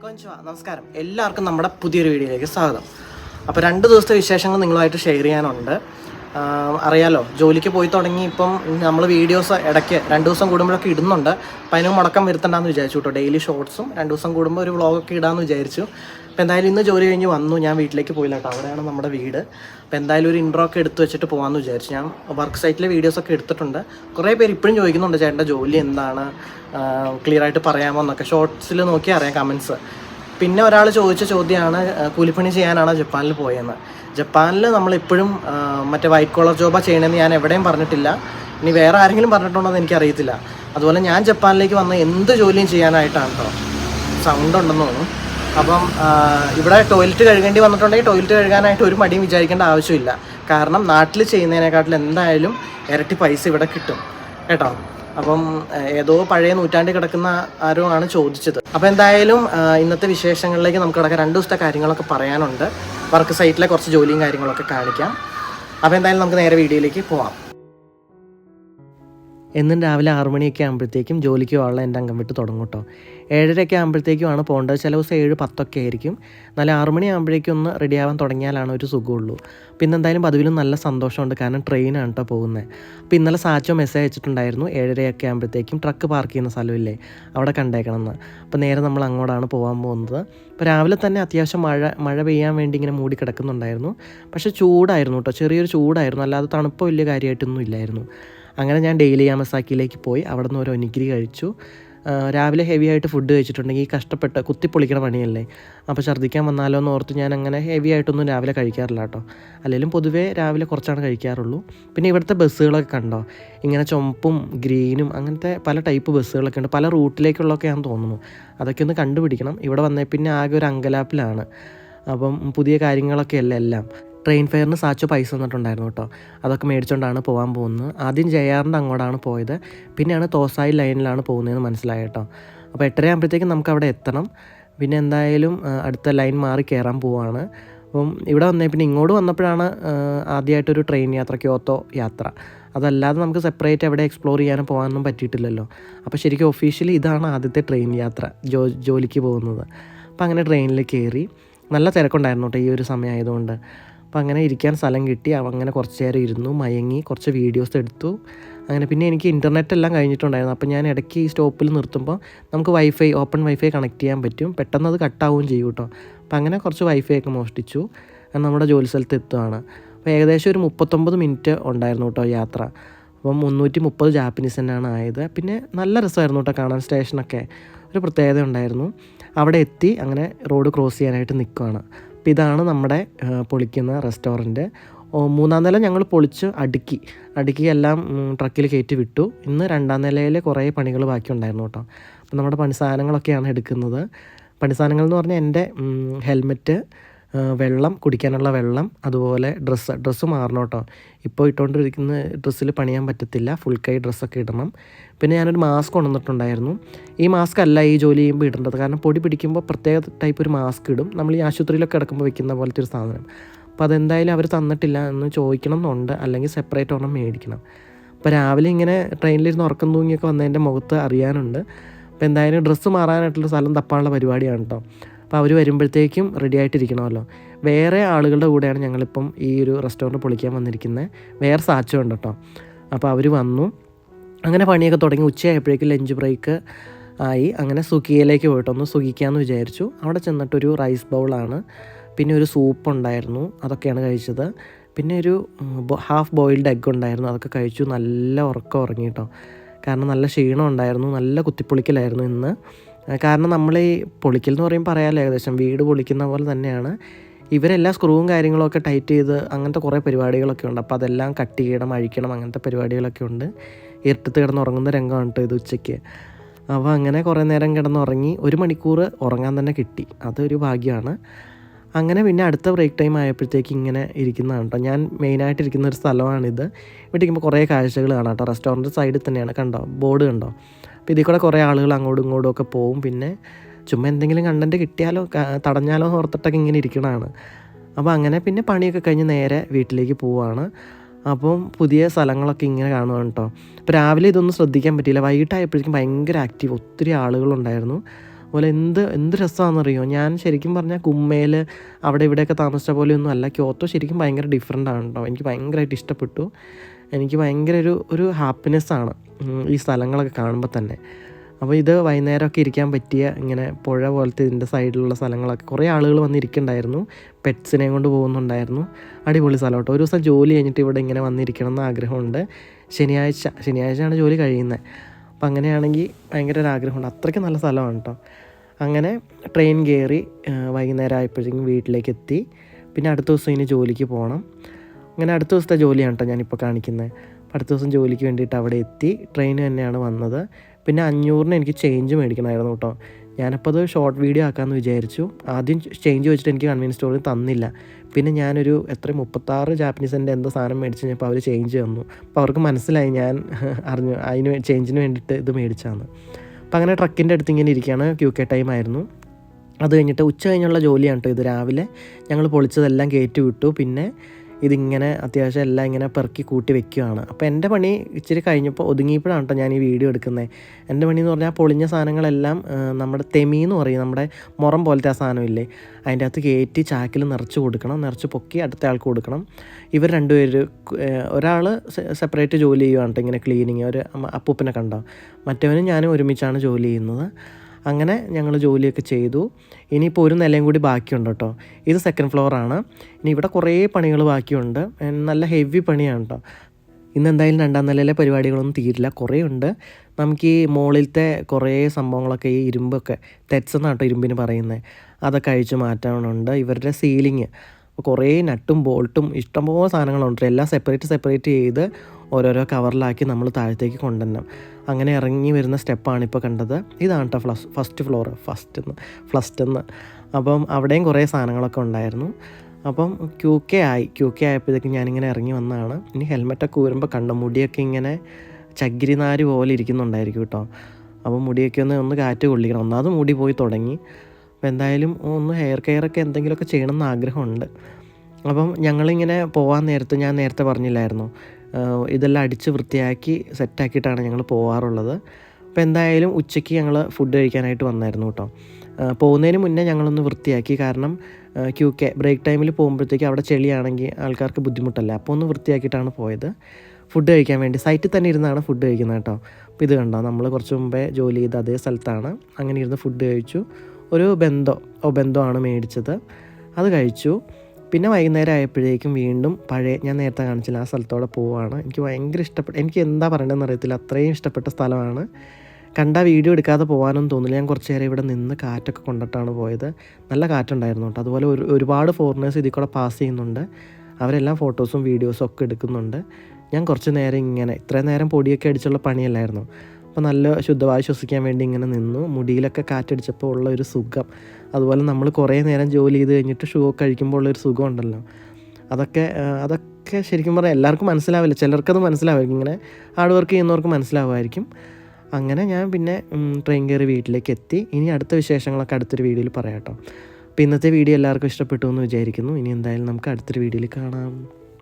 നമസ്കാരം. എല്ലാവർക്കും നമ്മുടെ പുതിയൊരു വീഡിയോയിലേക്ക് സ്വാഗതം. അപ്പോൾ രണ്ട് ദിവസത്തെ വിശേഷങ്ങൾ നിങ്ങളുമായിട്ട് ഷെയർ ചെയ്യാനുണ്ട്. അറിയാലോ ജോലിക്ക് പോയി തുടങ്ങി ഇപ്പം നമ്മൾ വീഡിയോസ് ഇടയ്ക്ക് രണ്ട് ദിവസം കൂടുമ്പോഴൊക്കെ ഇടുന്നുണ്ട്. അപ്പം അതിന് മുടക്കം വരുത്തണ്ടെന്ന് വിചാരിച്ചു കേട്ടോ. ഡെയിലി ഷോർട്സും രണ്ട് ദിവസം കൂടുമ്പോൾ ഒരു വ്ളോഗൊക്കെ ഇടാമെന്ന് വിചാരിച്ചു. അപ്പോൾ എന്തായാലും ഇന്ന് ജോലി കഴിഞ്ഞ് വന്നു. ഞാൻ വീട്ടിലേക്ക് പോയില്ല കേട്ടോ. അവിടെയാണ് നമ്മുടെ വീട്. അപ്പോൾ എന്തായാലും ഒരു ഇൻട്രോ ഒക്കെ എടുത്ത് വെച്ചിട്ട് പോകാമെന്ന് വിചാരിച്ചു. ഞാൻ വർക്ക് സൈറ്റിലെ വീഡിയോസൊക്കെ എടുത്തിട്ടുണ്ട്. കുറേ പേര് ഇപ്പോഴും ചോദിക്കുന്നുണ്ട് ചേട്ടന്റെ ജോലി എന്താണ്? ക്ലിയർ ആയിട്ട് പറയാമോ? എന്നൊക്കെ. ഷോർട്സിൽ നോക്കി അറിയാം കമൻസ് പിന്നെ ഒരാൾ ചോദിച്ച ചോദ്യമാണ് കൂലിപ്പണി ചെയ്യാനാണ് ജപ്പാനിൽ പോയെന്ന്? ജപ്പാനിൽ നമ്മളിപ്പോഴും മറ്റേ വൈറ്റ് കോളർ ജോബാണ് ചെയ്യണമെന്ന് ഞാൻ എവിടെയും പറഞ്ഞിട്ടില്ല. ഇനി വേറെ ആരെങ്കിലും പറഞ്ഞിട്ടുണ്ടോ എന്ന് എനിക്കറിയത്തില്ല. അതുപോലെ ഞാൻ ജപ്പാനിലേക്ക് വന്ന എന്ത് ജോലിയും ചെയ്യാനായിട്ടാണ് കേട്ടോ സൗണ്ട് ഉണ്ടെന്ന് തോന്നുന്നു. അപ്പം ഇവിടെ ടോയ്ലറ്റ് കഴുകേണ്ടി വന്നിട്ടുണ്ടെങ്കിൽ ടോയ്ലറ്റ് കഴുകാനായിട്ട് ഒരു മടിയും വിചാരിക്കേണ്ട ആവശ്യമില്ല. കാരണം നാട്ടിൽ ചെയ്യുന്നതിനെക്കാട്ടിൽ എന്തായാലും ഇരട്ടി പൈസ ഇവിടെ കിട്ടും. കേട്ടോ? അപ്പം ഏതോ പഴയ നൂറ്റാണ്ടിൽ കിടക്കുന്ന ആരോ ആണ് ചോദിച്ചത്. അപ്പം എന്തായാലും ഇന്നത്തെ വിശേഷങ്ങളിലേക്ക് നമുക്ക് കിടക്കാൻ രണ്ട് ദിവസത്തെ കാര്യങ്ങളൊക്കെ പറയാനുണ്ട്. വർക്ക് സൈറ്റിലെ കുറച്ച് ജോലിയും കാര്യങ്ങളൊക്കെ കാണിക്കാം. അപ്പോൾ എന്തായാലും നമുക്ക് നേരെ വീഡിയോയിലേക്ക് പോവാം. എന്നും രാവിലെ ആറു മണിയൊക്കെ ആകുമ്പോഴത്തേക്കും ജോലിക്ക് പോകാനുള്ള എന്റെ അംഗം വിട്ട് തുടങ്ങും കേട്ടോ. ഏഴരയൊക്കെ ആകുമ്പോഴത്തേക്കുമാണ് പോകേണ്ടത്. ചില ദിവസം ഏഴ് പത്തൊക്കെ ആയിരിക്കും. നല്ല ആറു മണി ആകുമ്പോഴേക്കും ഒന്ന് റെഡി ആവാൻ തുടങ്ങിയാലാണ് ഒരു സുഖമുള്ളൂ. പിന്നെ എന്തായാലും പതിവിലും നല്ല സന്തോഷമുണ്ട്. കാരണം ട്രെയിനാണ് കേട്ടോ പോകുന്നത്. അപ്പോൾ ഇന്നലെ സാച്ചോ മെസ്സേജ് അയച്ചിട്ടുണ്ടായിരുന്നു. ഏഴരയൊക്കെ ആകുമ്പോഴത്തേക്കും ട്രക്ക് പാർക്ക് ചെയ്യുന്ന സ്ഥലമില്ലേ? അവിടെ കണ്ടേക്കണം എന്ന് അപ്പോൾ നേരെ നമ്മൾ അങ്ങോട്ടാണ് പോകാൻ പോകുന്നത്. അപ്പോൾ രാവിലെ തന്നെ അത്യാവശ്യം മഴ മഴ പെയ്യാൻ വേണ്ടി ഇങ്ങനെ മൂടി കിടക്കുന്നുണ്ടായിരുന്നു. പക്ഷേ ചൂടായിരുന്നു കേട്ടോ. ചെറിയൊരു ചൂടായിരുന്നു. അല്ലാതെ തണുപ്പ് വലിയ കാര്യമായിട്ടൊന്നും ഇല്ലായിരുന്നു. അങ്ങനെ ഞാൻ ഡെയിലി യാമസാക്കിയിലേക്ക് പോയി. അവിടെ നിന്ന് ഒരു ഒനിഗിരി കഴിച്ചു. രാവിലെ ഹെവി ആയിട്ട് ഫുഡ് കഴിച്ചിട്ടുണ്ടെങ്കിൽ കഷ്ടപ്പെട്ട് കുത്തിപ്പൊളിക്കണ പണിയല്ലേ? അപ്പോൾ ഛർദ്ദിക്കാൻ വന്നാലോ എന്ന് ഓർത്ത് ഞാൻ അങ്ങനെ ഹെവി ആയിട്ടൊന്നും രാവിലെ കഴിക്കാറില്ല കേട്ടോ. അല്ലെങ്കിലും പൊതുവേ രാവിലെ കുറച്ചാണ് കഴിക്കാറുള്ളൂ. പിന്നെ ഇവിടുത്തെ ബസ്സുകളൊക്കെ കണ്ടോ? ഇങ്ങനെ ചുമപ്പും ഗ്രീനും അങ്ങനത്തെ പല ടൈപ്പ് ബസ്സുകളൊക്കെ ഉണ്ട്. പല റൂട്ടിലേക്കുള്ളതൊക്കെയാണെന്ന് തോന്നുന്നു. അതൊക്കെ ഒന്ന് കണ്ടുപിടിക്കണം. ഇവിടെ വന്നേ പിന്നെ ആകെ ഒരു അങ്കലാപ്പിലാണ്. അപ്പം പുതിയ കാര്യങ്ങളൊക്കെ അല്ല എല്ലാം? ട്രെയിൻ ഫെയറിന് സാച്ചു പൈസ തന്നിട്ടുണ്ടായിരുന്നു കേട്ടോ. അതൊക്കെ മേടിച്ചുകൊണ്ടാണ് പോകാൻ പോകുന്നത്. ആദ്യം ജയാറിന്റെ അങ്ങോട്ടാണ് പോയത്. പിന്നെയാണ് തോസായി ലൈനിലാണ് പോകുന്നതെന്ന് മനസ്സിലായ കേട്ടോ. അപ്പോൾ എട്ടരയാകുമ്പോഴത്തേക്കും നമുക്ക് അവിടെ എത്തണം. പിന്നെ എന്തായാലും അടുത്ത ലൈൻ മാറി കയറാൻ പോവാണ്. അപ്പം ഇവിടെ വന്നേ പിന്നെ ഇങ്ങോട്ട് വന്നപ്പോഴാണ് ആദ്യമായിട്ടൊരു ട്രെയിൻ യാത്ര ക്യോത്തോ യാത്ര. അതല്ലാതെ നമുക്ക് സെപ്പറേറ്റ് എവിടെ എക്സ്പ്ലോർ ചെയ്യാനും പോകാനൊന്നും പറ്റിയിട്ടില്ലല്ലോ. അപ്പോൾ ശരിക്കും ഒഫീഷ്യലി ഇതാണ് ആദ്യത്തെ ട്രെയിൻ യാത്ര ജോ ജോലിക്ക് പോകുന്നത്. അപ്പോൾ അങ്ങനെ ട്രെയിനിൽ കയറി നല്ല തിരക്കുണ്ടായിരുന്നു കേട്ടോ ഈ ഒരു സമയമായതുകൊണ്ട് അപ്പോൾ അങ്ങനെ ഇരിക്കാൻ സ്ഥലം കിട്ടി. അങ്ങനെ കുറച്ച് നേരം ഇരുന്നു മയങ്ങി കുറച്ച് വീഡിയോസ് എടുത്തു. അങ്ങനെ പിന്നെ എനിക്ക് ഇന്റർനെറ്റ് എല്ലാം കഴിഞ്ഞിട്ടുണ്ടായിരുന്നു. അപ്പോൾ ഞാൻ ഇടയ്ക്ക് ഈ സ്റ്റോപ്പിൽ നിർത്തുമ്പോൾ നമുക്ക് വൈഫൈ ഓപ്പൺ വൈഫൈ കണക്ട് ചെയ്യാൻ പറ്റും. പെട്ടെന്ന് അത് കട്ടാവുകയും ചെയ്യും കേട്ടോ. അപ്പോൾ അങ്ങനെ കുറച്ച് വൈഫൈ ഒക്കെ മോഷ്ടിച്ചു. നമ്മുടെ ജോലി സ്ഥലത്ത് എത്തുകയാണ് അപ്പോൾ ഏകദേശം ഒരു മുപ്പത്തൊമ്പത് മിനിറ്റ് ഉണ്ടായിരുന്നു കേട്ടോ യാത്ര. അപ്പം മുന്നൂറ്റി മുപ്പത് ജാപ്പനീസ് തന്നെയാണ് ആയത്. പിന്നെ നല്ല രസമായിരുന്നു കേട്ടോ കാണാൻ സ്റ്റേഷനൊക്കെ ഒരു പ്രത്യേകത ഉണ്ടായിരുന്നു. അവിടെ എത്തി അങ്ങനെ റോഡ് ക്രോസ് ചെയ്യാനായിട്ട് നിൽക്കുകയാണ് അപ്പോൾ ഇതാണ് നമ്മുടെ പൊളിക്കുന്ന റെസ്റ്റോറന്റ് മൂന്നാം നില ഞങ്ങൾ പൊളിച്ച് അടുക്കി. അടുക്കി എല്ലാം ട്രക്കിൽ കയറ്റി വിട്ടു. ഇന്ന് രണ്ടാം നിലയിൽ കുറേ പണികൾ ബാക്കിയുണ്ടായിരുന്നു കേട്ടോ. അപ്പോൾ നമ്മുടെ പണിസാധനങ്ങളൊക്കെയാണ് എടുക്കുന്നത്. പണിസാധനങ്ങൾ എന്ന് പറഞ്ഞാൽ എന്റെ ഹെൽമെറ്റ് വെള്ളം കുടിക്കാനുള്ള വെള്ളം അതുപോലെ ഡ്രസ്സ് ഡ്രസ്സ് മാറണം കേട്ടോ. ഇപ്പോൾ ഇട്ടുകൊണ്ടിരിക്കുന്ന ഡ്രസ്സിൽ പണിയാൻ പറ്റത്തില്ല. ഫുൾ കൈ ഡ്രസ്സൊക്കെ ഇടണം. പിന്നെ ഞാനൊരു മാസ്ക് കൊണ്ടുവന്നിട്ടുണ്ടായിരുന്നു. ഈ മാസ്ക് അല്ല ഈ ജോലി ചെയ്യുമ്പോൾ ഇടേണ്ടത്. കാരണം പൊടി പിടിക്കുമ്പോൾ പ്രത്യേക ടൈപ്പ് ഒരു മാസ്ക് ഇടും. നമ്മൾ ഈ ആശുപത്രിയിലൊക്കെ കിടക്കുമ്പോൾ വെക്കുന്ന പോലത്തെ ഒരു സാധനം. അപ്പോൾ അതെന്തായാലും അവർ തന്നിട്ടില്ല. എന്ന് ചോദിക്കണം എന്നുണ്ട് അല്ലെങ്കിൽ സെപ്പറേറ്റ് ഒരെണ്ണം മേടിക്കണം. അപ്പോൾ രാവിലെ ഇങ്ങനെ ട്രെയിനിലിരുന്ന് ഉറക്കം തൂങ്ങിയൊക്കെ വന്നതിന്റെ മുഖത്ത് അറിയാനുണ്ട്. അപ്പോൾ എന്തായാലും ഡ്രസ്സ് മാറാനായിട്ടുള്ള സ്ഥലം തപ്പാനുള്ള പരിപാടിയാണ് കേട്ടോ. അപ്പോൾ അവർ വരുമ്പോഴത്തേക്കും റെഡി ആയിട്ടിരിക്കണമല്ലോ. വേറെ ആളുകളുടെ കൂടെയാണ് ഞങ്ങളിപ്പം ഈ ഒരു റെസ്റ്റോറന്റ് പൊളിക്കാൻ വന്നിരിക്കുന്നത് വേറെ ഉണ്ട് കേട്ടോ അപ്പോൾ അവർ വന്നു. അങ്ങനെ പണിയൊക്കെ തുടങ്ങി. ഉച്ചയായപ്പോഴേക്കും ലഞ്ച് ബ്രേക്ക് ആയി. അങ്ങനെ സുഖിയയിലേക്ക് പോയിട്ടൊന്ന് സുഖിക്കാമെന്ന് വിചാരിച്ചു. അവിടെ ചെന്നിട്ടൊരു റൈസ് ബൗളാണ് പിന്നെ ഒരു സൂപ്പ് ഉണ്ടായിരുന്നു. അതൊക്കെയാണ് കഴിച്ചത്. പിന്നെ ഒരു ഹാഫ് ബോയിൽഡ് എഗ് ഉണ്ടായിരുന്നു. അതൊക്കെ കഴിച്ചു. നല്ല ഉറക്കം ഉറങ്ങി കേട്ടോ കാരണം നല്ല ക്ഷീണം ഉണ്ടായിരുന്നു. നല്ല കുത്തിപ്പൊളിക്കലായിരുന്നു ഇന്ന്. കാരണം നമ്മൾ ഈ പൊളിക്കൽ എന്ന് പറയുമ്പോൾ പറയാമല്ലോ ഏകദേശം വീട് പൊളിക്കുന്ന പോലെ തന്നെയാണ്. ഇവരെല്ലാം സ്ക്രൂവും കാര്യങ്ങളൊക്കെ ടൈറ്റ് ചെയ്ത് അങ്ങനത്തെ കുറേ പരിപാടികളൊക്കെ ഉണ്ട്. അപ്പോൾ അതെല്ലാം കട്ട് ചെയ്യണം അഴിക്കണം അങ്ങനത്തെ പരിപാടികളൊക്കെ ഉണ്ട്. ഇരുട്ടത്ത് കിടന്ന് ഉറങ്ങുന്ന രംഗമാണ് കേട്ടോ ഇത് ഉച്ചയ്ക്ക്. അപ്പോൾ അങ്ങനെ കുറേ നേരം കിടന്നുറങ്ങി ഒരു മണിക്കൂർ ഉറങ്ങാൻ തന്നെ കിട്ടി. അതൊരു ഭാഗ്യമാണ്. അങ്ങനെ പിന്നെ അടുത്ത ബ്രേക്ക് ടൈം ആയപ്പോഴത്തേക്ക് ഇങ്ങനെ ഇരിക്കുന്നതാണ് കേട്ടോ ഞാൻ മെയിനായിട്ട് ഇരിക്കുന്ന ഒരു സ്ഥലമാണിത്. ഇവിടെ ഇരിക്കുമ്പോൾ കുറേ കാഴ്ചകൾ കാണാം കേട്ടോ റെസ്റ്റോറന്റ് സൈഡിൽ തന്നെയാണ്. കണ്ടോ? ബോർഡ് കണ്ടോ? അപ്പോൾ ഇതിൽ കൂടെ കുറേ ആളുകൾ അങ്ങോട്ടും ഇങ്ങോട്ടും ഒക്കെ പോവും. പിന്നെ ചുമ്മാ എന്തെങ്കിലും കണ്ടന്റ് കിട്ടിയാലോ തടഞ്ഞാലോ ഓർത്തിട്ടൊക്കെ ഇങ്ങനെ ഇരിക്കണതാണ്. അപ്പോൾ അങ്ങനെ പിന്നെ പണിയൊക്കെ കഴിഞ്ഞ് നേരെ വീട്ടിലേക്ക് പോവാണ്. അപ്പം പുതിയ സ്ഥലങ്ങളൊക്കെ ഇങ്ങനെ കാണുകയാണ് കേട്ടോ. അപ്പോൾ രാവിലെ ഇതൊന്നും ശ്രദ്ധിക്കാൻ പറ്റിയില്ല. വൈകിട്ടായപ്പോഴേക്കും ഭയങ്കര ആക്റ്റീവ് ഒത്തിരി ആളുകളുണ്ടായിരുന്നു. അതുപോലെ എന്ത് എന്ത് രസമാണെന്നറിയോ? ഞാൻ ശരിക്കും പറഞ്ഞാൽ കുമ്മേൽ അവിടെ ഇവിടെയൊക്കെ താമസിച്ച പോലെയൊന്നും അല്ല. ക്യോത്തോ ശരിക്കും ഭയങ്കര ഡിഫറെന്റ് ആണ് കേട്ടോ. എനിക്ക് ഭയങ്കരമായിട്ട് ഇഷ്ടപ്പെട്ടു. എനിക്ക് ഭയങ്കര ഒരു ഒരു ഹാപ്പിനെസ്സാണ് ഈ സ്ഥലങ്ങളൊക്കെ കാണുമ്പോൾ തന്നെ. അപ്പോൾ ഇത് വൈകുന്നേരമൊക്കെ ഇരിക്കാൻ പറ്റിയ ഇങ്ങനെ പുഴ പോലത്തെ ഇതിന്റെ സൈഡിലുള്ള സ്ഥലങ്ങളൊക്കെ കുറേ ആളുകൾ വന്നിരിക്കുന്നുണ്ടായിരുന്നു പെറ്റ്സിനെയും കൊണ്ട് പോകുന്നുണ്ടായിരുന്നു. അടിപൊളി സ്ഥലം കേട്ടോ ഒരു ദിവസം ജോലി കഴിഞ്ഞിട്ട് ഇവിടെ ഇങ്ങനെ വന്നിരിക്കണം എന്ന് ആഗ്രഹമുണ്ട്. ശനിയാഴ്ച ശനിയാഴ്ചയാണ് ജോലി കഴിയുന്നത്. അപ്പം അങ്ങനെയാണെങ്കിൽ ഭയങ്കര ഒരു ആഗ്രഹമുണ്ട്. അത്രയ്ക്ക് നല്ല സ്ഥലമാണ് കേട്ടോ അങ്ങനെ ട്രെയിൻ കയറി വൈകുന്നേരം ആയപ്പോഴേക്കും വീട്ടിലേക്ക് എത്തി. പിന്നെ അടുത്ത ദിവസം ഇനി ജോലിക്ക് പോകണം. അങ്ങനെ അടുത്ത ദിവസത്തെ ജോലിയാണ് കേട്ടോ ഞാനിപ്പോൾ കാണിക്കുന്നത് അപ്പോൾ അടുത്ത ദിവസം ജോലിക്ക് വേണ്ടിയിട്ട് അവിടെ എത്തി. ട്രെയിൻ തന്നെയാണ് വന്നത്. പിന്നെ അഞ്ഞൂറിന് എനിക്ക് ചേഞ്ച് മേടിക്കണമായിരുന്നു കേട്ടോ ഞാനപ്പോൾ അത് ഷോർട്ട് വീഡിയോ ആക്കാമെന്ന് വിചാരിച്ചു. ആദ്യം ചേഞ്ച് വെച്ചിട്ട് എനിക്ക് കൺവീൻസ് സ്റ്റോറിൽ തന്നില്ല. പിന്നെ ഞാനൊരു എത്ര മുപ്പത്താറ് ജാപ്പനീസിന്റെ എന്തോ സാധനം മേടിച്ച് കഴിഞ്ഞപ്പോൾ അവർ ചേഞ്ച് തന്നു. അപ്പോൾ അവർക്ക് മനസ്സിലായി ഞാൻ അറിഞ്ഞു അതിന് ചേഞ്ചിന് വേണ്ടിയിട്ട് ഇത് മേടിച്ചാന്ന്. അപ്പോൾ അങ്ങനെ ട്രക്കിന്റെ അടുത്ത് ഇങ്ങനെ ഇരിക്കുകയാണ് ക്യൂ കെ ടൈം ആയിരുന്നു. അത് കഴിഞ്ഞിട്ട് ഉച്ച കഴിഞ്ഞുള്ള ജോലിയാണ് കേട്ടോ ഇത് രാവിലെ. ഞങ്ങൾ പൊളിച്ചതെല്ലാം കയറ്റി വിട്ടു. പിന്നെ ഇതിങ്ങനെ അത്യാവശ്യം എല്ലാം ഇങ്ങനെ പെറുക്കി കൂട്ടി വെക്കുകയാണ് അപ്പോൾ എന്റെ പണി ഇച്ചിരി കഴിഞ്ഞപ്പോൾ ഒതുങ്ങിയപ്പോഴാണ് കേട്ടോ ഞാൻ ഈ വീഡിയോ എടുക്കുന്നത് എന്റെ പണി എന്ന് പറഞ്ഞാൽ പൊളിഞ്ഞ സാധനങ്ങളെല്ലാം നമ്മുടെ തെമി എന്ന് പറയും നമ്മുടെ മുറം പോലത്തെ ആ സാധനമില്ലേ അതിന്റെ അകത്ത് കയറ്റി ചാക്കിൽ നിറച്ച് കൊടുക്കണം നിറച്ച് പൊക്കി അടുത്ത ആൾക്ക് കൊടുക്കണം. ഇവർ രണ്ടുപേര് ഒരാൾ സെപ്പറേറ്റ് ജോലി ചെയ്യുകയാണ് കേട്ടോ ഇങ്ങനെ ക്ലീനിങ് ഒരു അപ്പൂപ്പിനെ കണ്ടോ? മറ്റവനും ഞാനും ഒരുമിച്ചാണ് ജോലി ചെയ്യുന്നത്. അങ്ങനെ ഞങ്ങൾ ജോലിയൊക്കെ ചെയ്തു. ഇനിയിപ്പോൾ ഒരു നിലയും കൂടി ബാക്കിയുണ്ട് കേട്ടോ. ഇത് സെക്കൻഡ് ഫ്ലോറാണ് ഇനി ഇവിടെ കുറേ പണികൾ ബാക്കിയുണ്ട്. നല്ല ഹെവി പണിയാണ് കേട്ടോ. ഇന്ന് എന്തായാലും രണ്ടാം നിലയിലെ പരിപാടികളൊന്നും തീരില്ല. കുറേ ഉണ്ട്. നമുക്ക് ഈ മുകളിലത്തെ കുറേ സംഭവങ്ങളൊക്കെ ഈ ഇരുമ്പൊക്കെ തെറ്റ്സ് എന്നാട്ടോ ഇരുമ്പിന് പറയുന്നത്. അതൊക്കെ അഴിച്ചു മാറ്റാനുണ്ട്. ഇവരുടെ സീലിങ് കുറേ നട്ടും ബോൾട്ടും ഇഷ്ടംപോലെ സാധനങ്ങളുണ്ട്. എല്ലാം സെപ്പറേറ്റ് സെപ്പറേറ്റ് ചെയ്ത് ഓരോരോ കവറിലാക്കി നമ്മൾ താഴത്തേക്ക് കൊണ്ടുവരണം. അങ്ങനെ ഇറങ്ങി വരുന്ന സ്റ്റെപ്പാണ് ഇപ്പോൾ കണ്ടത്. ഇതാണ് കേട്ടോ ഫ്ലസ് ഫസ്റ്റ് ഫ്ലോർ ഫസ്റ്റ് എന്ന് ഫസ്റ്റ് എന്ന് അപ്പം അവിടെയും കുറേ സാധനങ്ങളൊക്കെ ഉണ്ടായിരുന്നു. അപ്പം ക്യൂ കെ ആയി. ക്യൂ കെ ആയപ്പോഴത്തേക്കും ഞാനിങ്ങനെ ഇറങ്ങി വന്നതാണ്. ഇനി ഹെൽമെറ്റൊക്കെ ഊരുമ്പോൾ കണ്ട മുടിയൊക്കെ ഇങ്ങനെ ചകിരിനാര് പോലെ ഇരിക്കുന്നുണ്ടായിരിക്കും കേട്ടോ. അപ്പോൾ മുടിയൊക്കെ ഒന്ന് ഒന്ന് കാറ്റ് കൊള്ളിക്കണം. ഒന്നാമത് മുടി പോയി തുടങ്ങി. അപ്പോൾ എന്തായാലും ഒന്ന് ഹെയർ കെയറൊക്കെ എന്തെങ്കിലുമൊക്കെ ചെയ്യണമെന്ന് ആഗ്രഹമുണ്ട്. അപ്പം ഞങ്ങളിങ്ങനെ പോകാൻ നേരത്ത് ഞാൻ നേരത്തെ പറഞ്ഞില്ലായിരുന്നു. ഇതെല്ലാം അടിച്ച് വൃത്തിയാക്കി സെറ്റാക്കിയിട്ടാണ് ഞങ്ങൾ പോകാറുള്ളത് അപ്പോൾ എന്തായാലും ഉച്ചയ്ക്ക് ഞങ്ങൾ ഫുഡ് കഴിക്കാനായിട്ട് വന്നായിരുന്നു കേട്ടോ. പോകുന്നതിന് മുന്നേ ഞങ്ങളൊന്ന് വൃത്തിയാക്കി. കാരണം ക്യൂ കെ ബ്രേക്ക് ടൈമിൽ പോകുമ്പോഴത്തേക്ക് അവിടെ ചെളിയാണെങ്കിൽ ആൾക്കാർക്ക് ബുദ്ധിമുട്ടല്ല? അപ്പോൾ ഒന്ന് വൃത്തിയാക്കിയിട്ടാണ് പോയത്. ഫുഡ് കഴിക്കാൻ വേണ്ടി. സൈറ്റിൽ തന്നെ ഇരുന്നാണ് ഫുഡ് കഴിക്കുന്നത് കേട്ടോ. അപ്പോൾ ഇത് കണ്ടോ? നമ്മൾ കുറച്ച് മുമ്പേ ജോലി ചെയ്ത അതേ സ്ഥലത്താണ്. അങ്ങനെ ഇരുന്ന് ഫുഡ് കഴിച്ചു. ഒരു ബന്ധോ ഓ ബന്ധോ ആണ് മേടിച്ചത്. അത് കഴിച്ചു. പിന്നെ വൈകുന്നേരം ആയപ്പോഴേക്കും വീണ്ടും പഴയ ഞാൻ നേരത്തെ കാണിച്ചില്ല ആ സ്ഥലത്തോടെ പോവുകയാണ് എനിക്ക് ഭയങ്കര ഇഷ്ടപ്പെട്ട എനിക്ക് എന്താ പറയേണ്ടതെന്ന് അറിയത്തില്ല. അത്രയും ഇഷ്ടപ്പെട്ട സ്ഥലമാണ്. കണ്ട വീഡിയോ എടുക്കാതെ പോകാനൊന്നും തോന്നില്ല. ഞാൻ കുറച്ച് നേരം ഇവിടെ നിന്ന് കാറ്റൊക്കെ കൊണ്ടിട്ടാണ് പോയത്. നല്ല കാറ്റുണ്ടായിരുന്നു കേട്ടോ. അതുപോലെ ഒരു ഒരുപാട് ഫോറിനേഴ്സ് ഇതിൽ കൂടെ പാസ് ചെയ്യുന്നുണ്ട്. അവരെല്ലാം ഫോട്ടോസും വീഡിയോസും ഒക്കെ എടുക്കുന്നുണ്ട്. ഞാൻ കുറച്ച് നേരം ഇങ്ങനെ ഇത്രയും നേരം പൊടിയൊക്കെ അടിച്ചുള്ള പണിയല്ലായിരുന്നു. അപ്പോൾ നല്ല ശുദ്ധവായു ശ്വസിക്കാൻ വേണ്ടി ഇങ്ങനെ നിന്നു. മുടിയിലൊക്കെ കാറ്റടിച്ചപ്പോൾ ഉള്ള ഒരു സുഖം. അതുപോലെ നമ്മൾ കുറേ നേരം ജോലി ചെയ്ത് കഴിഞ്ഞിട്ട് ഷൂ ഒക്കെ കഴിക്കുമ്പോൾ ഉള്ളൊരു സുഖം ഉണ്ടല്ലോ. അതൊക്കെ അതൊക്കെ ശരിക്കും പറഞ്ഞാൽ എല്ലാവർക്കും മനസ്സിലാവില്ല. ചിലർക്കത് മനസ്സിലാവും ഇങ്ങനെ ഹാർഡ് വർക്ക് ചെയ്യുന്നവർക്ക് മനസ്സിലാവുമായിരിക്കും അങ്ങനെ ഞാൻ പിന്നെ ട്രെയിൻ കയറി വീട്ടിലേക്ക് എത്തി. ഇനി അടുത്ത വിശേഷങ്ങളൊക്കെ അടുത്തൊരു വീഡിയോയിൽ പറയാം കേട്ടോ. അപ്പോൾ ഇന്നത്തെ വീഡിയോ എല്ലാവർക്കും ഇഷ്ടപ്പെട്ടു എന്ന് വിചാരിക്കുന്നു. ഇനി എന്തായാലും നമുക്ക് അടുത്തൊരു വീഡിയോയിൽ കാണാം.